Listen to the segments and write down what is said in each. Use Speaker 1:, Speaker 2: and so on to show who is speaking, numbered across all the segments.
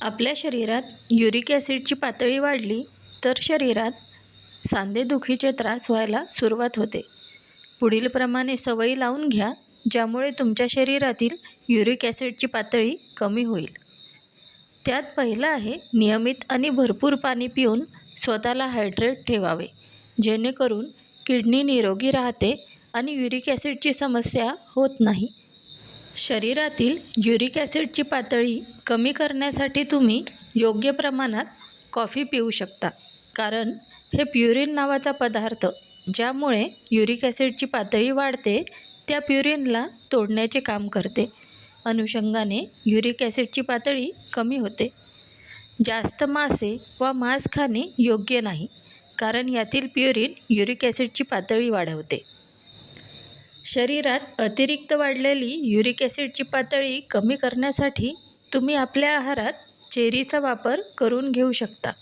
Speaker 1: आपल्या शरीरात युरिक ॲसिडची पातळी वाढली तर शरीरात सांधेदुखीचे त्रास व्हायला सुरुवात होते. पुढीलप्रमाणे सवयी लावून घ्या ज्यामुळे तुमच्या शरीरातील युरिक ॲसिडची पातळी कमी होईल. त्यात पहिलं आहे नियमित आणि भरपूर पाणी पिऊन स्वतःला हायड्रेट ठेवावे. जेणेकरून किडनी निरोगी राहते आणि युरिक ॲसिडची समस्या होत नाही. शरीरातील युरिक ॲसिडची पातळी कमी करण्यासाठी तुम्ही योग्य प्रमाणात कॉफी पिऊ शकता. कारण हे प्युरिन नावाचा पदार्थ ज्यामुळे युरिक ॲसिडची पातळी वाढते त्या प्युरिनला तोडण्याचे काम करते. अनुषंगाने युरिक ॲसिडची पातळी कमी होते. जास्त मासे वा मांस खाणे योग्य नाही कारण यातील प्युरिन युरिक ॲसिडची पातळी वाढवते. शरीरात अतिरिक्त वाढलेली युरिक ॲसिडची पातळी कमी करण्यासाठी तुम्ही आपल्या आहारात चेरीचा वापर करून घेऊ शकता.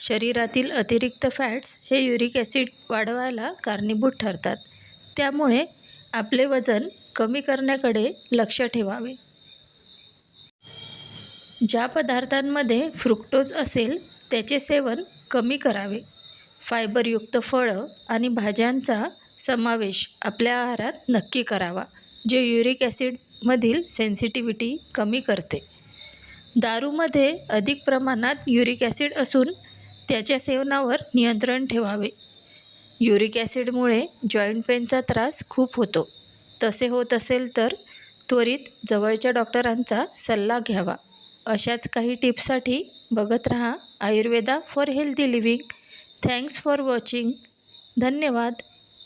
Speaker 1: शरीरातील अतिरिक्त फॅट्स हे युरिक ॲसिड वाढवायला कारणीभूत ठरतात. त्यामुळे आपले वजन कमी करण्याकडे लक्ष ठेवावे. ज्या पदार्थांमध्ये फ्रुक्टोज असेल त्याचे सेवन कमी करावे. फायबरयुक्त फळं आणि भाज्यांचा समावेश आपल्या आहारात नक्की करावा जे युरिक ॲसिडमधील सेन्सिटिव्हिटी कमी करते. दारूमध्ये अधिक प्रमाणात युरिक ॲसिड असून त्याच्या सेवनावर नियंत्रण ठेवावे. युरिक ॲसिडमुळे जॉईंट पेनचा त्रास खूप होतो. तसे होत असेल तर त्वरित जवळच्या डॉक्टरांचा सल्ला घ्यावा. अशाच काही टिप्ससाठी बघत रहा Ayurveda for healthy living. Thanks for watching. धन्यवाद.